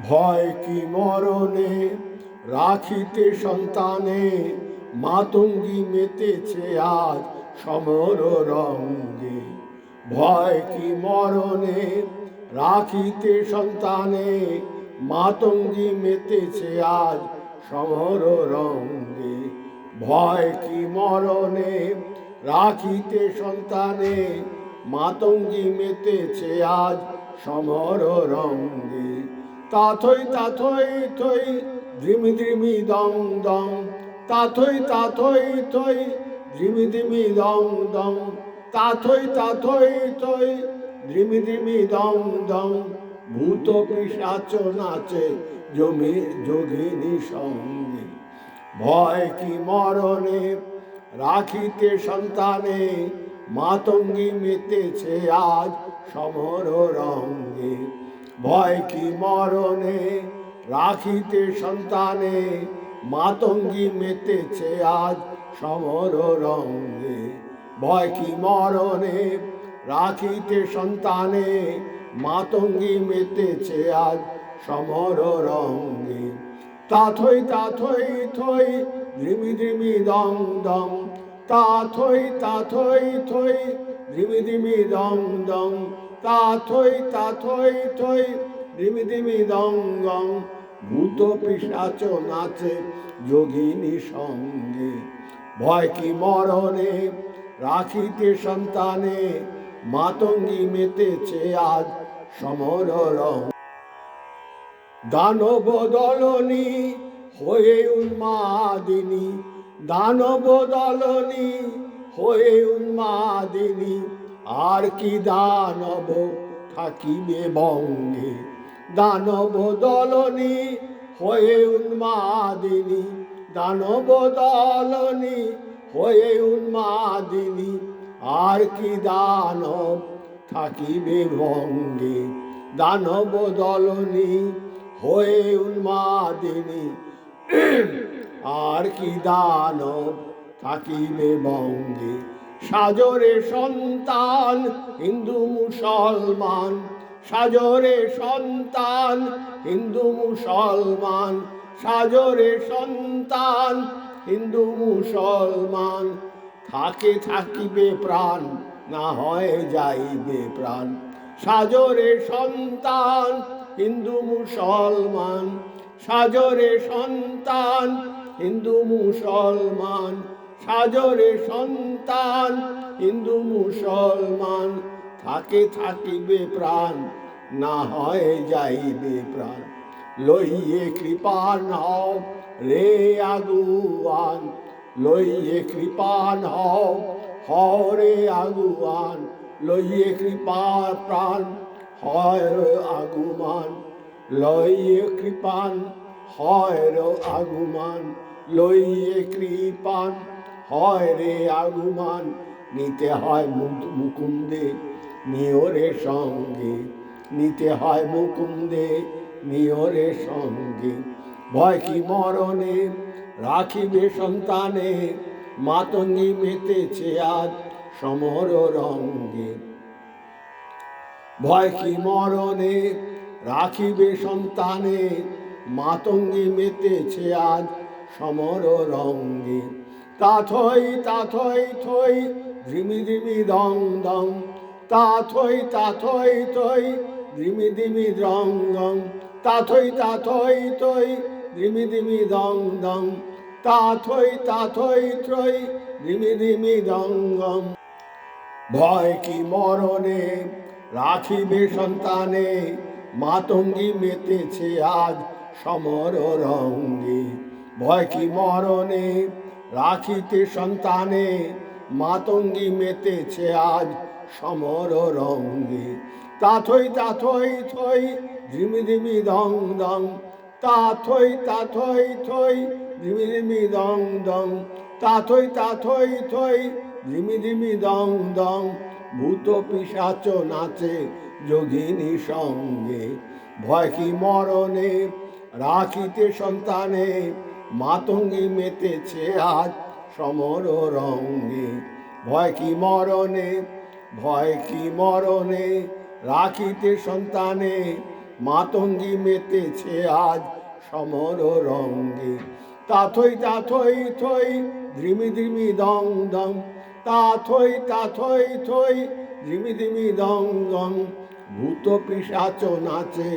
ভয় কি মরণে? রাখিতে সন্তানে মাতঙ্গি মেতেছে আজ সমর রঙ্গে। ভয় কি মরণে? রাখিতে সন্তানে মাতঙ্গি মেতেছে আজ সমর রঙ্গে। ভয় কি মরণে? রাখিতে সন্তানে মাতঙ্গি মেতেছে আজ সমর রঙ্গে। তাথই তাথই থই, ধ্রিমি ধ্রিমি দং দং তাথই তাথই থই, ধ্রিমি ধ্রিমি দং দং তাথই তাথই থই, ধ্রিমি ধ্রিমি দং দং ভূত পিসাচ নাচে জমি যোগিনী সঙ্গে। ভয় কি মরণে রাখিতে সন্তানে, মাতঙ্গি মেতেছে আজ সমর রঙ্গে। ভয় কি মরণে রাখিতে সন্তানে? মাতঙ্গি মেতেছে আজ সমর রঙ্গে ভয় কি মরণে রাখিতে সন্তানে? মাতঙ্গি মেতেছে আজ সমর রঙ্গে তাথই তাথই থই ধ্রিমি ধ্রিমি দং দং তাথই তাথই থই ধ্রিমি ধ্রিমি দং দং তাথই তাথই, থই, ধিমি ধিমি, দং, গং, ভূত পিসাচ নাচে, যোগিনী, সঙ্গে। ভয় কি মরণে? রাখিতে সন্তানে, মাতঙ্গি মেতেছে আজ সমর দানব দলনি হয়ে উন্মাদিনী, দানব দলনি হয়ে উন্মাদিনী আর কি দানব থাকিবে বঙ্গে? দানব দলনি হয়ে উন্মাদিনী। দানব দলনি হয়ে উন্মাদিনী। আর কি দানব থাকিবে বঙ্গে? দানব দলনি হয়ে উন্মাদিনী। আর কি দানব থাকিবে বঙ্গে? সাজরে সন্তান, হিন্দু মুসলমান। সাজরে সন্তান, হিন্দু মুসলমান। সাজরে সন্তান, হিন্দু মুসলমান। থাকে থাকিবে প্রাণ, না হয় যাইবে প্রাণ। সাজরে সন্তান, হিন্দু মুসলমান। সাজরে সন্তান, হিন্দু মুসলমান। সাজরে সন্তান, হিন্দু, মুসলমান, থাকে, থাকিবে প্রাণ, না হয় যাইবে প্রাণ। লইয়ে কৃপান হও রে আগুয়ান লইয়ে কৃপান হও হও রে আগুয়ান লইয়ে কৃপা প্রাণ হয় আগুমান, লইয়ে কৃপান হয় আগুমান, লইয়ে কৃপান হয় রে আগুমান, নিতে হয় মুক- মুকুন্দে নিয়রে সঙ্গে। নিতে হয় মুকুন্দে নিয়রে সঙ্গে। ভয় কি মরণে রাখিবে সন্তানে, মাতঙ্গি মেতেছে আজ সমর রঙ্গে। ভয় কি মরণে রাখিবে সন্তানে, মাতঙ্গি মেতেছে আজ সমর রঙ্গে। তাথই তাথই, থই ধিমি ধিমি দং দং। তাথই তাথই, থই ধিমি ধিমি দং দং। তাথই তাথই, থই ধিমি ধিমি দং দং। তাথই তাথই, থই ধিমি ধিমি দং দং। ভয় কি মরণে? রাখিবে সন্তানে। মাতঙ্গি মেতেছে আজ সমর রঙ্গে। ভয় কি মরণে? রাখিতে সন্তানে, মাতঙ্গি মেতেছে আজ সমর রঙ্গে। তাথই তাথই, থই, ঝিমি ধিমি দং দং। তাথই তাথই, থই ধিমি ধিমি দং দং। তাথই তাথই, থই, ঝিমি ঝিমি দং দং। ভূত পিসাচ নাচে যোগিনী সঙ্গে। ভয় কি মরণে? রাখিতে সন্তানে মাতঙ্গি মেতেছে আজ সমর রঙ্গে ভয় কি মরণে? ভয় কি মরণে? রাখিতে সন্তানে, মাতঙ্গি মেতেছে আজ সমর রঙ্গে তাথই তাথই থই ধ্রিমি ধ্রিমি দং দং। তাথই তাথই থই ধ্রিমি ধ্রিমি দং দং। ভূত পিসাচ নাচে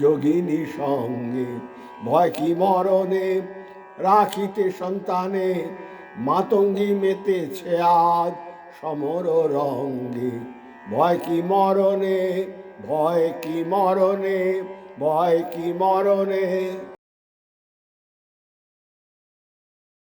যোগিনী সঙ্গে। ভয় কি মরণে? রাখিতে সন্তানে, মাতঙ্গি মেতেছে আজ সমর রঙ্গে। ভয় কি মরণে, ভয় কি মরণে, ভয় কি মরণে?